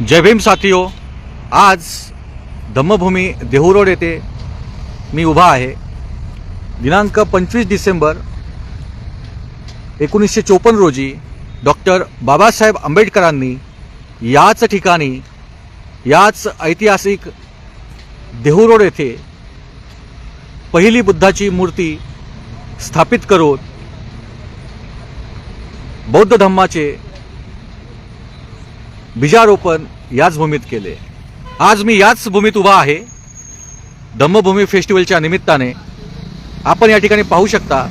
जय भीम साथियो आज धम्मभूमी देहू रोड येथे मी उभा आहे. दिनांक पंचवीस डिसेंबर एकोणीसशे चोपन्न रोजी डॉक्टर बाबासाहेब आंबेडकरांनी याच ठिकाणी याच ऐतिहासिक देहू रोड येथे पहिली बुद्धाची मूर्ती स्थापित करून बौद्ध धम्माचे बीजारोपण याच भूमीत केले. आज मी याच भूमीत उभा आहे. धम्मभूमी फेस्टिवलच्या निमित्ताने आपण या ठिकाणी पाहू शकता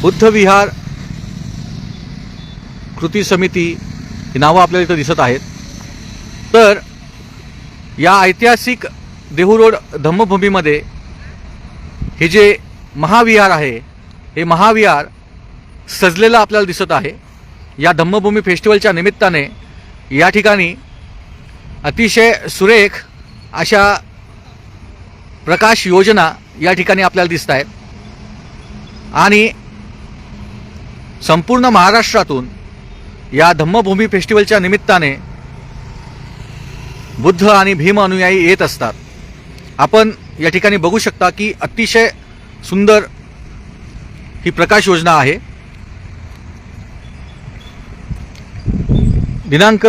बुद्ध विहार कृती समिती ही नावं आपल्याला इथं दिसत आहेत. तर या ऐतिहासिक देहू रोड धम्मभूमीमध्ये हे जे महाविहार आहे हे महाविहार सजलेलं आपल्याला दिसत आहे. या धम्मभूमी फेस्टिवलच्या निमित्ताने या ठिकाणी अतिशय सुरेख अशा प्रकाश योजना या ठिकाणी आपल्याला दिसत आहेत. आणि संपूर्ण महाराष्ट्रातून या धम्मभूमी फेस्टिवलच्या निमित्ताने बुद्ध आणि भीम अनुयायी येत असतात. आपण या ठिकाणी बघू शकता की अतिशय सुंदर ही प्रकाश योजना आहे. दिनांक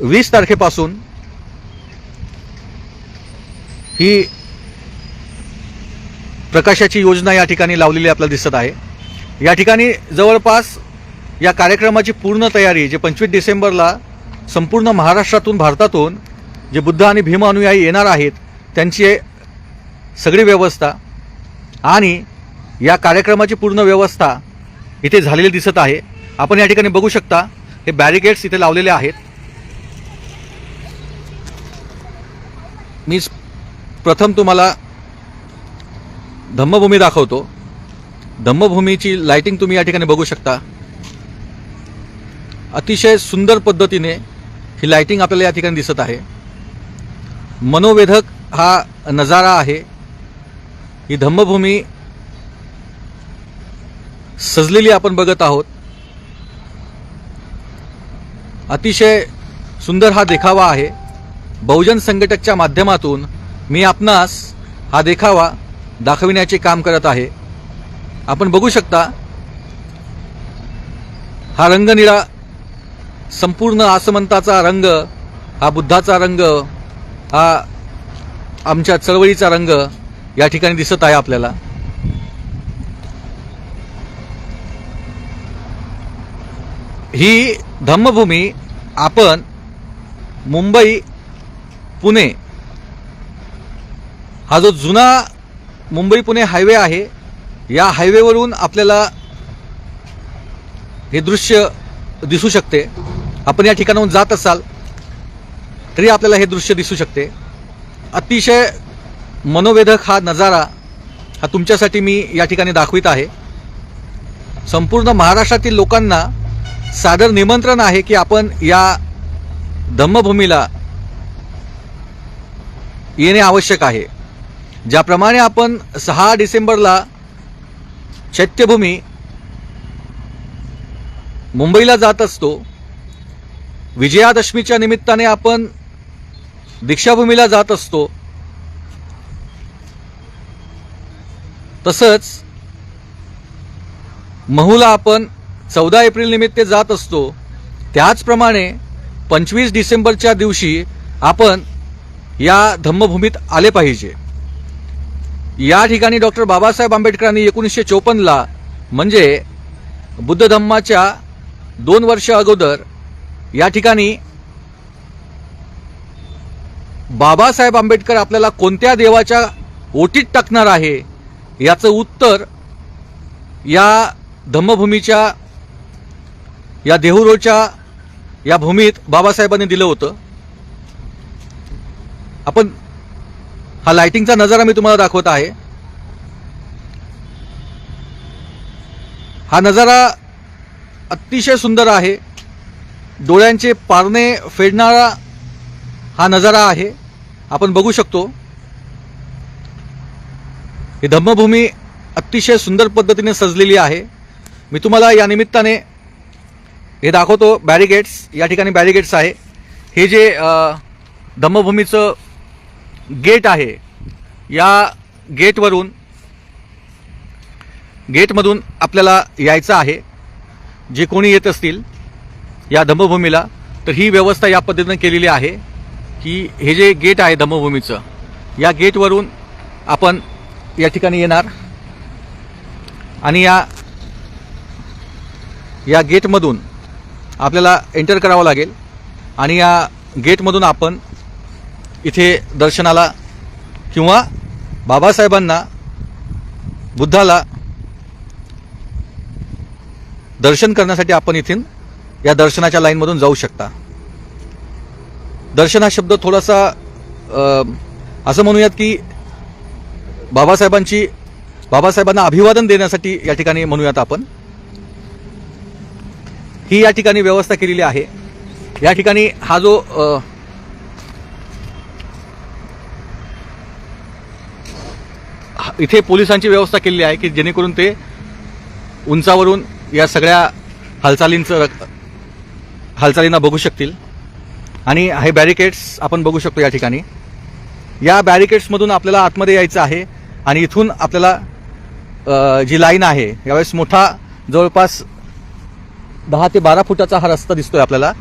वीस तारखेपासून ही प्रकाशाची योजना या ठिकाणी लावलेली आपल्याला दिसत आहे. या ठिकाणी जवळपास या कार्यक्रमाची पूर्ण तयारी जे पंचवीस डिसेंबरला संपूर्ण महाराष्ट्रातून भारतातून जे बुद्ध आणि भीम अनुयायी येणार आहेत त्यांची सगळी व्यवस्था आणि या कार्यक्रमाची पूर्ण व्यवस्था इथे झालेली दिसत आहे. आपण या ठिकाणी बघू शकता हे बॅरिकेड्स इथे लावलेले आहेत. मी प्रथम तुम्हाला धम्मभूमी दाखवतो. धम्मभूमीची लाइटिंग तुम्ही या ठिकाणी बघू शकता. अतिशय सुंदर पद्धतीने ही लाइटिंग आपल्याला या ठिकाणी दिसत आहे. मनोवेधक हा नजारा आहे. ही धम्मभूमी सजलेली आपण बघत आहोत. अतिशय सुंदर हा देखावा आहे. बहुजन संघटकच्या माध्यमातून मी आपणास हा देखावा दाखविण्याचे काम करत आहे. आपण बघू शकता हा रंगनिळा संपूर्ण आसमंताचा रंग हा बुद्धाचा रंग हा आमच्या चळवळीचा रंग या ठिकाणी दिसत आहे आपल्याला. ही धम्मभूमी आपण मुंबई पुणे. हा जो जुना मुंबई पुणे हायवे आहे या हायवेवरून आपल्याला हे दृश्य दिसू शकते. आपण या ठिकाणाहून जात असाल तरी आपल्याला हे दृश्य दिसू शकते. अतिशय मनोवेधक हा नजारा हा तुमच्यासाठी मी या ठिकाणी दाखवित आहे. संपूर्ण महाराष्ट्रातील लोकांना सादर निमंत्रण आहे की आपण या धम्मभूमीला येणे आवश्यक आहे. ज्याप्रमाणे आपण सहा डिसेंबरला चैत्यभूमी मुंबईला जात असतो विजयादशमीच्या निमित्ताने आपण दीक्षाभूमीला जात असतो तसंच महूला आपण चौदा एप्रिल निमित्त जात असतो. त्याचप्रमाणे पंचवीस डिसेंबरच्या दिवशी आपण या धम्मभूमीत आले पाहिजे. या ठिकाणी डॉक्टर बाबासाहेब आंबेडकरांनी एकोणीसशे चोपन्नला म्हणजे बुद्ध धम्माच्या दोन वर्ष अगोदर या ठिकाणी बाबासाहेब आंबेडकर आपल्याला कोणत्या देवाच्या ओटीत टाकणार आहे याचं उत्तर या धम्मभूमीच्या या देहुरोच्या या भूमीत बाबासाहेबांनी दिलं होतं. आपण हा लाइटिंगचा नजारा मी तुम्हाला दाखवत आहे. हा नजारा अतिशय सुंदर आहे. डोळ्यांचे पारणे फेडणारा हा नजारा आहे. आपण बघू शकतो. ही धम्मभूमी अतिशय सुंदर पद्धतीने सजलेली आहे. मी तुम्हाला या निमित्ताने हे दाखवतो बॅरिगेट्स या ठिकाणी बॅरिगेट्स आहे. हे जे धम्मभूमीचं गेट आहे या गेटवरून गेटमधून आपल्याला यायचं आहे. जे कोणी येत असतील या धम्मभूमीला तर ही व्यवस्था या पद्धतीनं केलेली आहे की हे जे गेट आहे धम्मभूमीचं या गेटवरून आपण या ठिकाणी येणार. आणि या या गेटमधून आपल्याला एंटर करावं लागेल. आणि या गेटमधून आपण इथे दर्शनाला किंवा बाबासाहेबांना बुद्धाला दर्शन करण्यासाठी आपण इथून या दर्शनाच्या लाईनमधून जाऊ शकता. दर्शन हा शब्द थोडासा असं म्हणूयात की बाबासाहेबांची बाबासाहेबांना अभिवादन देण्यासाठी या ठिकाणी म्हणूयात आपण. ही या ठिकाणी व्यवस्था केलेली आहे. या ठिकाणी हा जो हा- इथे पोलिसांची व्यवस्था केलेली आहे की जेणेकरून ते उंचावरून या सगळ्या हालचालींचं रक- हालचालींना बघू शकतील. आणि हे बॅरिकेड्स आपण बघू शकतो या ठिकाणी. या बॅरिकेड्समधून आपल्याला आतमध्ये यायचं आहे आणि इथून आपल्याला जी लाईन आहे यावेळेस मोठा जवळपास दहा ते बारा फुटाचा हा रस्ता दिसतोय आपल्याला.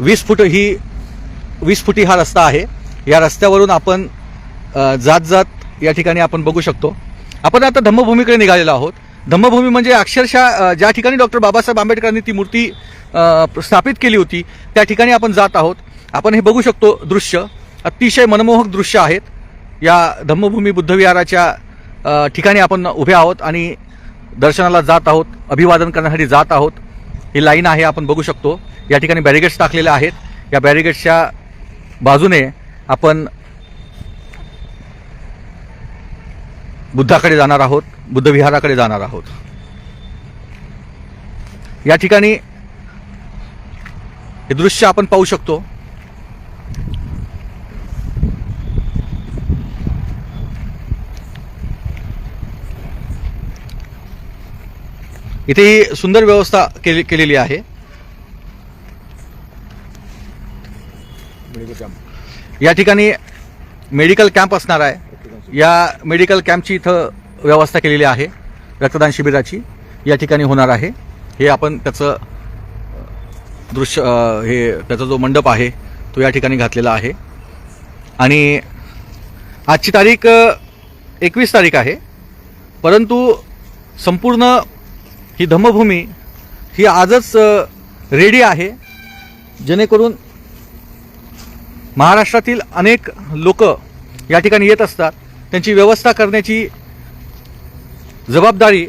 वीस फूट ही वीस फुटी हा रस्ता आहे. या रस्त्यावरून आपण जात जात या ठिकाणी आपण बघू शकतो. आपण आता धम्मभूमीकडे निघालेलो आहोत. धम्मभूमी म्हणजे अक्षरशः ज्या ठिकाणी डॉक्टर बाबासाहेब आंबेडकरांनी ती मूर्ती स्थापित केली होती त्या ठिकाणी आपण जात आहोत. आपण हे बघू शकतो दृश्य. अतिशय मनमोहक दृश्य आहेत. या धम्मभूमी बुद्धविहाराच्या ठिकाणी आपण उभे आहोत आणि दर्शनाला जात आहोत अभिवादन करण्यासाठी जात आहोत. ही लाईन आहे आपण बघू शकतो. या ठिकाणी बॅरिगेड्स टाकलेले आहेत. या बॅरिगेड्सच्या बाजूने आपण बुद्धाकडे जाणार आहोत बुद्धविहाराकडे जाणार आहोत. या ठिकाणी हे दृश्य आपण पाहू शकतो. इथे ही सुंदर व्यवस्था केली केलेली आहे. या ठिकाणी मेडिकल कॅम्प असणार आहे. या मेडिकल कॅम्पची इथं व्यवस्था केलेली आहे. रक्तदान शिबिराची या ठिकाणी होणार आहे. हे आपण त्याचं दृश्य हे त्याचा जो मंडप आहे तो या ठिकाणी घातलेला आहे. आणि आजची तारीख एकवीस तारीख आहे. परंतु संपूर्ण ही धम्मभूमी ही आजच रेडी आहे. जेणेकरून महाराष्ट्रातील अनेक लोक या ठिकाणी येत असतात. त्यांची व्यवस्था करण्याची जबाबदारी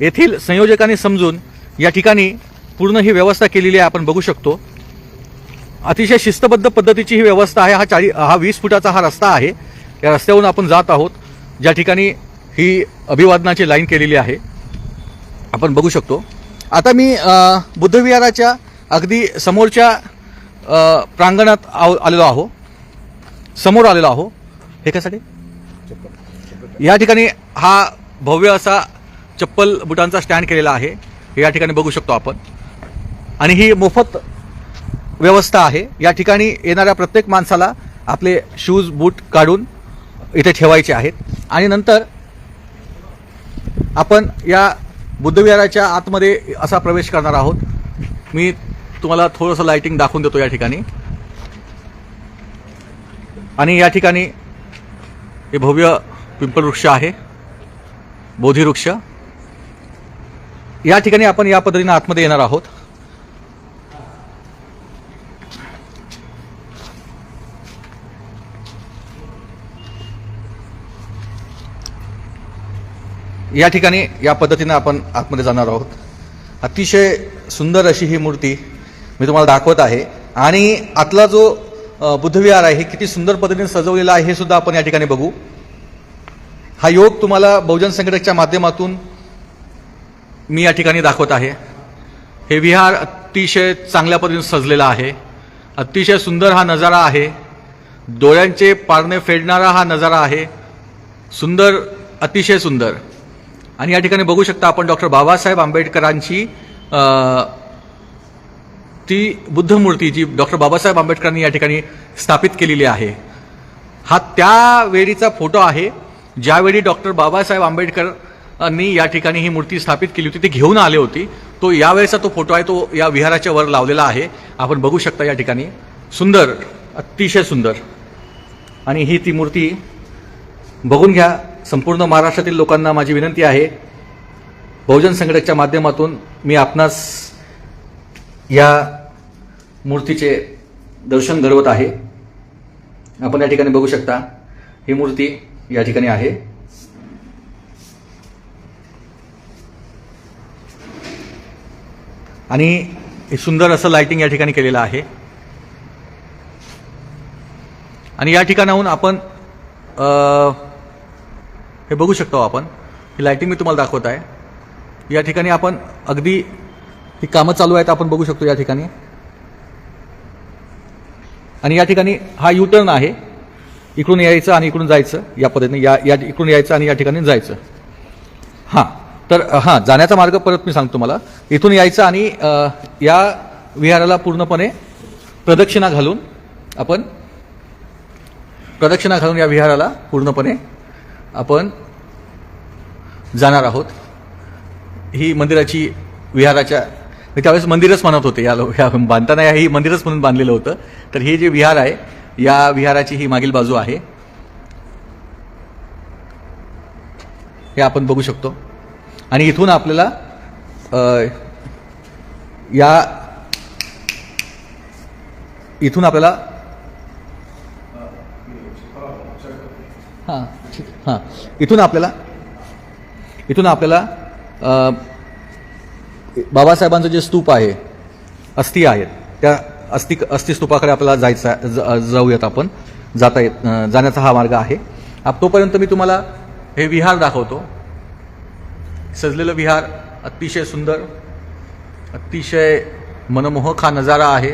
येथील संयोजकांनी समजून या ठिकाणी पूर्ण ही व्यवस्था केलेली आहे आपण बघू शकतो. अतिशय शिस्तबद्ध पद्धतीची ही व्यवस्था आहे. हा चाळी हा वीस फुटाचा हा रस्ता आहे. या रस्त्यावरून आपण जात आहोत. ज्या ठिकाणी ही अभिवादनाची लाईन केलेली आहे. आपण बघू शकतो. आता मी बुद्धविहाराच्या अगदी समोरच्या प्रांगणात आव आलेलो आहो. समोर आलेलो आहो. हे कशासाठी? या ठिकाणी हा भव्य असा चप्पल बुटांचा स्टँड केलेला आहे. हे या ठिकाणी बघू शकतो आपण. आणि ही मोफत व्यवस्था आहे. या ठिकाणी येणाऱ्या प्रत्येक माणसाला आपले शूज बूट काढून इथे ठेवायचे आहेत. आणि नंतर आपण या बुद्धविहाराच्या आतमध्ये असा प्रवेश करणार आहोत. मी तुम्हाला थोडंसं लाइटिंग दाखवून देतो या ठिकाणी. आणि या ठिकाणी हे भव्य पिंपळ वृक्ष आहे बोधी वृक्ष. या ठिकाणी आपण या पद्धतीने आतमध्ये येणार आहोत. या ठिकाणी या पद्धतीने आपण आतमध्ये जाणार आहोत. अतिशय सुंदर अशी ही मूर्ती मी तुम्हाला दाखवत आहे. आणि आतला जो बुद्धविहार आहे हे किती सुंदर पद्धतीने सजवलेला आहे हे सुद्धा आपण या ठिकाणी बघू. हा योग तुम्हाला बहुजन संघटकच्या माध्यमातून मी या ठिकाणी दाखवत आहे. हे विहार अतिशय चांगल्या पद्धतीने सजलेला आहे. अतिशय सुंदर हा नजारा आहे. डोळ्यांचे पारणे फेडणारा हा नजारा आहे. सुंदर अतिशय सुंदर. आणि या ठिकाणी बघू शकता आपण डॉक्टर बाबासाहेब आंबेडकरांची ती बुद्ध मूर्ती जी डॉक्टर बाबासाहेब आंबेडकरांनी या ठिकाणी स्थापित केलेली आहे. हा त्या वेळीचा फोटो आहे ज्यावेळी डॉक्टर बाबासाहेब आंबेडकरांनी या ठिकाणी ही मूर्ती स्थापित केली होती ती घेऊन आले होती. तो यावेळेचा तो फोटो आहे तो या विहाराच्या वर लावलेला आहे. आपण बघू शकता या ठिकाणी. सुंदर अतिशय सुंदर. आणि ही ती मूर्ती बघून घ्या. संपूर्ण महाराष्ट्रातील लोकांना माझी विनंती आहे बहुजन संघटकच्या माध्यमातून मी आपणास या मूर्तीचे दर्शन घडवत आहे. आपण या ठिकाणी बघू शकता ही मूर्ती या ठिकाणी आहे. आणि सुंदर असं लाइटिंग या ठिकाणी केलेलं आहे. आणि या ठिकाणाहून आपण हे बघू शकतो आपण. ही लायटिंग मी तुम्हाला दाखवत आहे. या ठिकाणी आपण अगदी ही कामं चालू आहेत आपण बघू शकतो या ठिकाणी. आणि या ठिकाणी हा यू टर्न आहे. इकडून यायचं आणि इकडून जायचं या पद्धतीने या या इकडून यायचं आणि या ठिकाणी जायचं. हां तर हां जाण्याचा मार्ग परत मी सांगतो मला इथून यायचं आणि या विहाराला पूर्णपणे प्रदक्षिणा घालून आपण प्रदक्षिणा घालून या विहाराला पूर्णपणे आपण जाणार आहोत. ही मंदिराची विहाराच्या त्यावेळेस मंदिरच म्हणत होते या लो- या बांधताना हे मंदिरच म्हणून बांधलेलं होतं. तर हे जे विहार आहे या विहाराची ही मागील बाजू आहे. हे आपण बघू शकतो. आणि इथून आपल्याला या इथून आपल्याला हां. हां. इथून आपल्याला इथून आपल्याला बाबासाहेबांचं जे स्तूप आहे अस्थी आहेत त्या अस्थि अस्थिस्तूपाकडे आपल्याला जायचं आहे- ज- जाऊयात आपण. जाता येत जाण्याचा हा मार्ग आहे. आप तोपर्यंत मी तुम्हाला हे विहार दाखवतो. सजलेलं विहार अतिशय सुंदर अतिशय मनमोहक हा नजारा आहे.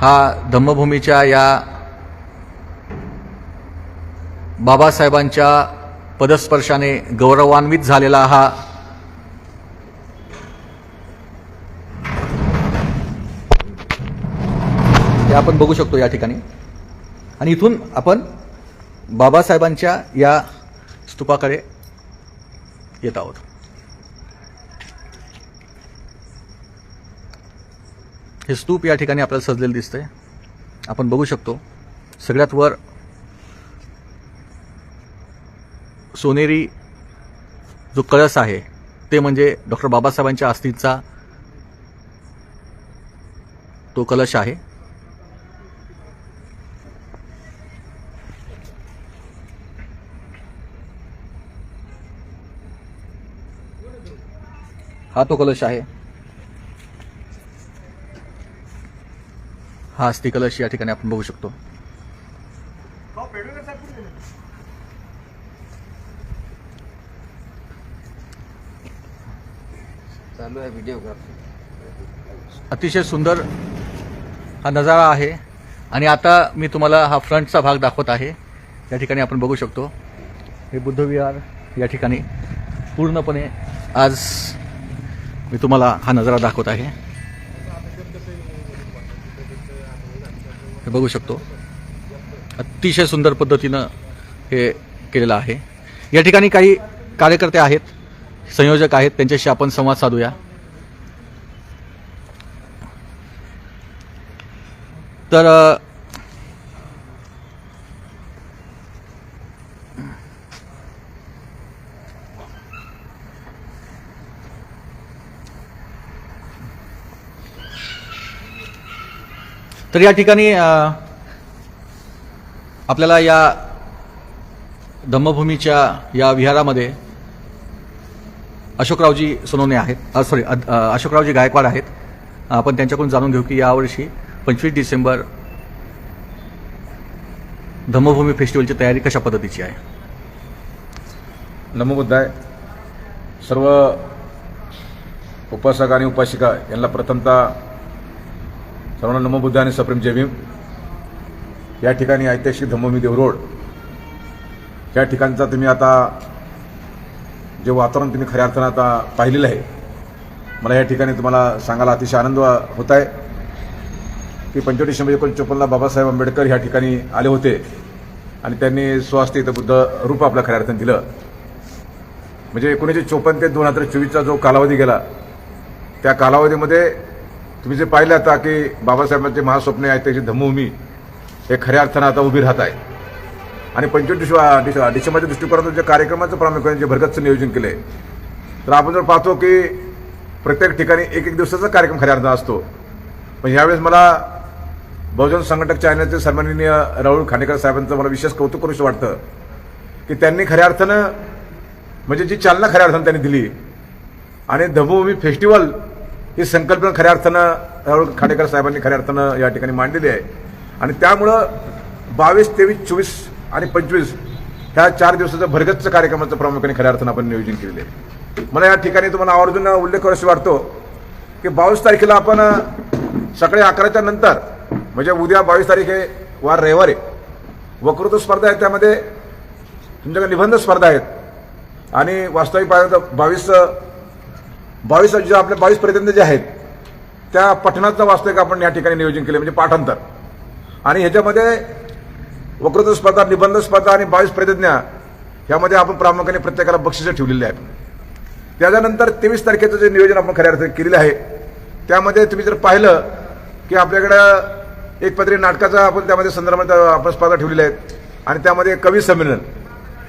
हा धम्मभूमीच्या या बाबासाहेबांच्या पदस्पर्शाने गौरवान्वित झालेला हा हे आपण बघू शकतो या ठिकाणी. आणि इथून आपण बाबासाहेबांच्या या स्तूपाकडे येत आहोत. हे स्तूप या ठिकाणी आपल्याला सजलेलं दिसतंय. आपण बघू शकतो. सगळ्यात वर सोनेरी जो कळस आहे ते म्हणजे डॉक्टर बाबासाहेबांच्या अस्थीचा तो कलश आहे. हा तो कलश आहे. हा अस्थि कलश या ठिकाणी आपण बघू शकतो. चालू आहे व्हिडिओग्राफी अतिशय सुंदर हा नजारा आहे. आणि आता मी तुम्हाला हा फ्रंटचा भाग दाखवत आहे. या ठिकाणी आपण बघू शकतो. हे बुद्धविहार या ठिकाणी पूर्णपणे आज मी तुम्हाला हा नजारा दाखवत आहे. हे बघू शकतो. अतिशय सुंदर पद्धतीनं हे केलेलं आहे. या ठिकाणी काही कार्यकर्ते आहेत संयोजक आहेत. त्यांच्याशी आपण संवाद साधूया. तर तर या ठिकाणी आपल्याला या धम्मभूमीच्या या विहारामध्ये अशोकरावजी सोनवणे आहेत. सॉरी अशोकरावजी गायकवाड आहेत. आपण त्यांच्याकडून जाणून घेऊ की यावर्षी पंचवीस डिसेंबर धम्मभूमी फेस्टिवलची तयारी कशा पद्धतीची आहे? नमोबुद्धाय. सर्व उपासक आणि उपासिका यांना प्रथमतः सर्वांना नमोबुद्ध आणि सप्रेम जयभीम या ठिकाणी ऐतिहासिक धम्मभूमी देवरोड या ठिकाणचा तुम्ही आता जे वातावरण तुम्ही खऱ्या अर्थानं आता पाहिलेलं आहे मला या ठिकाणी तुम्हाला सांगायला अतिशय आनंद होत आहे. की पंचवीस डिसेंबर एकोणीसशे चोपन्नला बाबासाहेब आंबेडकर ह्या ठिकाणी आले होते. आणि त्यांनी स्वहस्ते इथं बुद्ध रूप आपल्या खऱ्या अर्थानं दिलं. म्हणजे एकोणीसशे चोपन्न ते दोन हजार चोवीसचा जो कालावधी गेला त्या कालावधीमध्ये तुम्ही जे पाहिलं आता की बाबासाहेबांचे महास्वप्ने आहेत त्याची धम्मभूमी हे खऱ्या अर्थानं आता उभी राहत आहे. आणि पंचवीस डिस डिसेंबरच्या दृष्टिकोनातून जे कार्यक्रमाचं प्रामुख्याने जे भरगतचं नियोजन केलं आहे तर आपण जर पाहतो की प्रत्येक ठिकाणी एक एक दिवसाचा कार्यक्रम खऱ्या अर्थानं असतो. पण यावेळेस मला बहुजन संघटक चॅनलचे सन्माननीय राहुल खानेकर साहेबांचं मला विशेष कौतुक करूशी वाटतं की त्यांनी खऱ्या अर्थानं म्हणजे जी चालना खऱ्या अर्थानं त्यांनी दिली आणि धम्मभूमी फेस्टिवल ही संकल्पना खऱ्या अर्थानं राहुल खाडेकर साहेबांनी खऱ्या अर्थानं या ठिकाणी मांडलेली आहे. आणि त्यामुळं बावीस तेवीस चोवीस आणि पंचवीस ह्या चार दिवसाचं भरगच्च कार्यक्रमाचं प्रामुख्याने खऱ्या अर्थानं आपण नियोजन केलेलं आहे. मला या ठिकाणी तुम्हाला आवर्जून उल्लेख करायला वाटतो की बावीस तारखेला आपण सकाळी अकराच्या नंतर म्हणजे उद्या बावीस तारीख आहे वार रविवार आहे. वक्तृत्व स्पर्धा आहेत त्यामध्ये तुमच्याकडे निबंध स्पर्धा आहेत. आणि वास्तविक पाहिजे तर बावीस बावीस जे आपल्या बावीस पर्यंत जे आहेत त्या पठणाचं वास्तविक आपण या ठिकाणी नियोजन केले म्हणजे पाठांतर. आणि ह्याच्यामध्ये वक्तृत्व स्पर्धा निबंध स्पर्धा आणि बावीस प्रतिज्ञा यामध्ये आपण प्रामुख्याने प्रत्येकाला बक्षिसं ठेवलेली आहेत. त्याच्यानंतर तेवीस तारखेचं जे नियोजन आपण खऱ्या अर्थाने केलेलं आहे त्यामध्ये तुम्ही जर पाहिलं की आपल्याकडं एक पत्री नाटकाचा आपण त्यामध्ये संदर्भात आपण स्पर्धा ठेवलेल्या आहेत. आणि त्यामध्ये कवी संमेलन.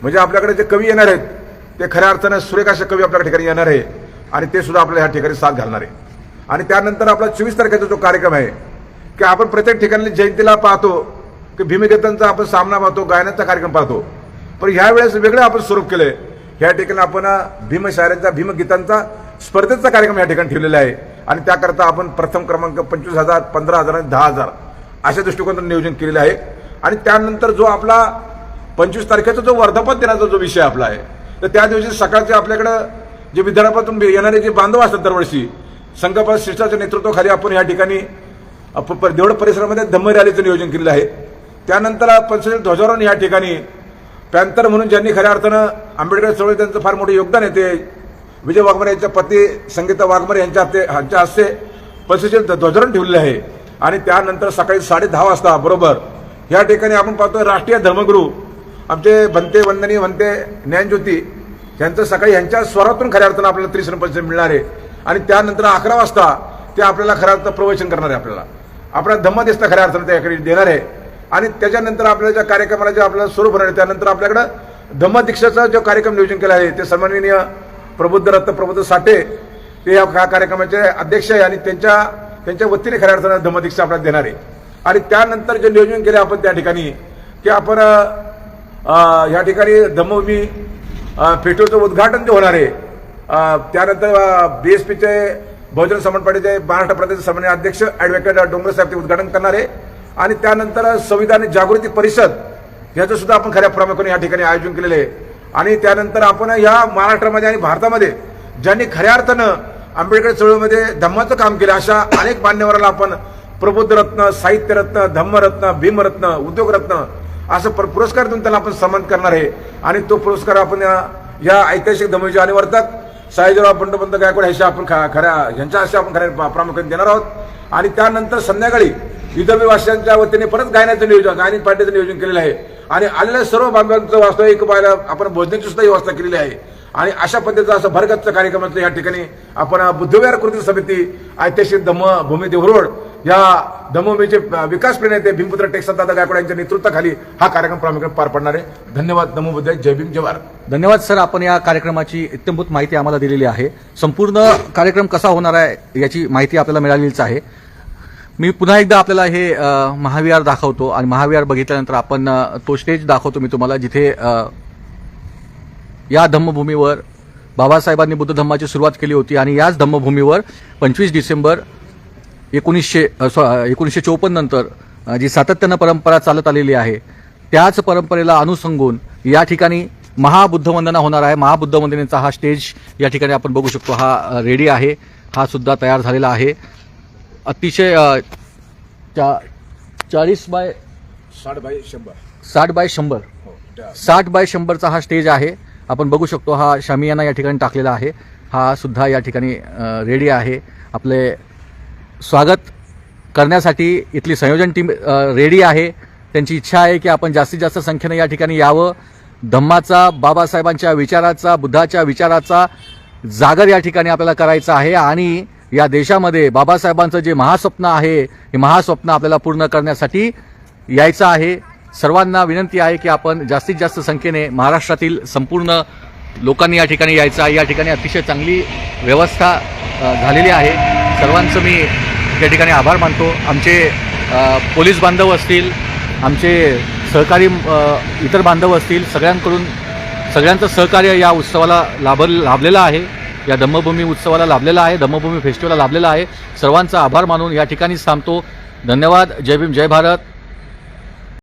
म्हणजे आपल्याकडे जे कवी येणार आहेत ते खऱ्या अर्थानं सुरेख असे कवी आपल्या ठिकाणी येणार आहे आणि ते सुद्धा आपल्या ह्या ठिकाणी साथ घालणार आहे. आणि त्यानंतर आपला चोवीस तारखेचा जो कार्यक्रम आहे की आपण प्रत्येक ठिकाणी जयंतीला पाहतो की भीमगीतांचा आपण सामना पाहतो गायनाचा कार्यक्रम पाहतो. पण ह्या वेळेस वेगळं आपण स्वरूप केलंय. ह्या ठिकाणी आपण भीमशायरांचा भीमगीतांचा स्पर्धेचा कार्यक्रम या ठिकाणी ठेवलेला आहे. आणि त्याकरता आपण प्रथम क्रमांक पंचवीस हजार पंधरा हजार आणि दहा हजार अशा दृष्टिकोनातून नियोजन केलेलं आहे. आणि त्यानंतर जो आपला पंचवीस तारखेचा जो वर्धापन दिनाचा जो विषय आपला आहे तर त्या दिवशी सकाळचे आपल्याकडं जे विदर्भातून येणारे जे बांधव असतात दरवर्षी संघपात शिष्टाच्या नेतृत्वाखाली आपण या ठिकाणी देवड परिसरामध्ये धम्म रॅलीचं नियोजन केलेलं आहे. त्यानंतर पंचवीस ध्वजारोहण या ठिकाणी पॅन्थर म्हणून ज्यांनी खऱ्या अर्थानं आंबेडकर चळवळी त्यांचं फार मोठं योगदान आहे ते विजय वाघमारे यांच्या पती संगीता वाघमारे यांच्या हस्ते यांच्या हस्ते पंचवीस ध्वजारोहण ठेवलेलं आहे. आणि त्यानंतर सकाळी साडे दहा वाजता बरोबर? या ठिकाणी आपण पाहतो राष्ट्रीय धर्मगुरू आमचे भंते वंदनी वंते ज्ञानज्योती त्यांचं सकाळी यांच्या स्वरातून खऱ्या अर्थानं आपल्याला त्रिसन पंच मिळणार आहे. आणि त्यानंतर अकरा वाजता ते आपल्याला खऱ्या अर्थानं प्रवचन करणार आहे आपल्याला. आपल्याला धम्म दिसतं खऱ्या अर्थानं त्याकडे देणार आहे. आणि त्याच्यानंतर आपल्या ज्या कार्यक्रमाला जे आपल्याला स्वरूप होणार आहे त्यानंतर आपल्याकडं धम्म दीक्षाचा जो कार्यक्रम नियोजन केला आहे ते सन्माननीय प्रबुद्ध रत्न प्रबुद्ध साठे ते या कार्यक्रमाचे अध्यक्ष आहे आणि त्यांच्या त्यांच्या वतीने खऱ्या अर्थानं धम्मदीक्षा आपल्याला देणार आहे. आणि त्यानंतर जे नियोजन केले आपण त्या ठिकाणी की आपण ह्या ठिकाणी धम्मभूमी फेस्टिवलचं उद्घाटन जे होणार आहे त्यानंतर बी एस पीचे बहुजन समाज पार्टीचे महाराष्ट्र प्रदेश सन्मान्य अध्यक्ष ॲडव्होकेट डोंगरे साहेब ते उद्घाटन करणार आहे. आणि त्यानंतर संविधान जागृती परिषद ह्याचं सुद्धा आपण खऱ्या प्रामुख्याने या ठिकाणी आयोजन केलेलं आहे. आणि त्यानंतर आपण या महाराष्ट्रामध्ये आणि भारतामध्ये ज्यांनी खऱ्या अर्थानं आंबेडकर चळवळीमध्ये धम्माचं काम केलं अशा अनेक मान्यवराला आपण प्रबुद्ध रत्न साहित्यरत्न धम्मरत्न भीमरत्न उद्योगरत्न असं पर- पुरस्कार देऊन त्याला आपण सन्मान करणार आहे. आणि तो पुरस्कार आपण या- या ऐतिहासिक धम्मचे अनिवर्तक साईजराव पंतपंत गायकवाड ह्याच्या आपण ख- खऱ्या ह्यांच्या अशा आपण खऱ्या प्रामुख्याने देणार आहोत. आणि त्यानंतर संध्याकाळी विदर्भवासियांच्या वतीने परत गायनाचं नियोजन गायनिक पार्टीचं नियोजन केलेलं आहे. आणि आलेल्या सर्व बांधवांचं वास्तविक पाहायला आपण भोजनाची सुद्धा व्यवस्था केलेली आहे. आणि अशा पद्धतीचं असं भरगतचं कार्यक्रमाचं या ठिकाणी. आपण बुद्धविहार कृती समिती ऐतिहासिक धम्म भूमी देवरोड या धम्मभूमीचे विकास प्रणेते भीमपुत्र टेक्सात दादा गायकवाड यांच्या नेतृत्वाखाली हा कार्यक्रम प्रामुख्याने पार पडणार आहे. धन्यवाद दमो बुद्ध. जय भीम जवार धन्यवाद सर. आपण या कार्यक्रमाची इत्यंभूत माहिती आम्हाला दिलेली आहे. संपूर्ण कार्यक्रम कसा होणार आहे याची माहिती आपल्याला मिळालेलीच आहे. मी पुन्हा एकदा आपल्याला हे महाविहार दाखवतो आणि महाविहार बघितल्यानंतर आपण तो स्टेज दाखवतो मी तुम्हाला जिथे या धम्मभूमीवर बाबासाहेबांनी बुद्ध धम्माची सुरुवात केली होती आणि याच धम्मभूमीवर पंचवीस डिसेंबर एकोणीसशे सॉ- एकोणीसशे चोपन्न नंतर जी सातत्यानं परंपरा चालत आलेली आहे त्याच परंपरेला अनुसंगून या ठिकाणी महाबुद्ध वंदना होणार आहे. महाबुद्ध वंदनेचा हा स्टेज या ठिकाणी आपण बघू शकतो. हा रेडी आहे. हा सुद्धा तयार झालेला आहे. अतिशय चा चाळीस बाय साठ बाय शंभर. साठ बाय शंभर. हो साठ बाय शंभरचा हा स्टेज आहे. आपण बघू शकतो हा शामियाना या ठिकाणी टाकलेला आहे. हा सुद्धा या ठिकाणी रेडी आहे. आपले स्वागत करण्यासाठी इथली संयोजन टीम रेडी आहे. त्यांची इच्छा आहे की आपण जास्तीत जास्त संख्येने या ठिकाणी यावं. धम्माचा बाबासाहेबांच्या विचाराचा बुद्धाच्या विचाराचा जागर या ठिकाणी आपल्याला करायचा आहे. आणि या देशामध्ये बाबासाहेबांचं जे महास्वप्न आहे हे महास्वप्न आपल्याला पूर्ण करण्यासाठी यायचं आहे. सर्वांना विनंती आहे की आपण जास्तीत जास्त संख्येने महाराष्ट्रातील संपूर्ण लोकांनी या ठिकाणी यायचं या ठिकाणी अतिशय चांगली व्यवस्था झालेली आहे. सर्वांचं मी या ठिकाणी आभार मानतो. आमचे पोलीस बांधव असतील आमचे सहकारी इतर बांधव असतील सगळ्यांकडून सगळ्यांचं सहकार्य या उत्सवाला लाभ लाभलेलं आहे. या धम्मभूमी उत्सवाला लाभलेला आहे धम्मभूमी फेस्टिवलला लाभलेला आहे. सर्वांचा आभार मानून या ठिकाणीच थांबतो. धन्यवाद. जय भीम जय भारत.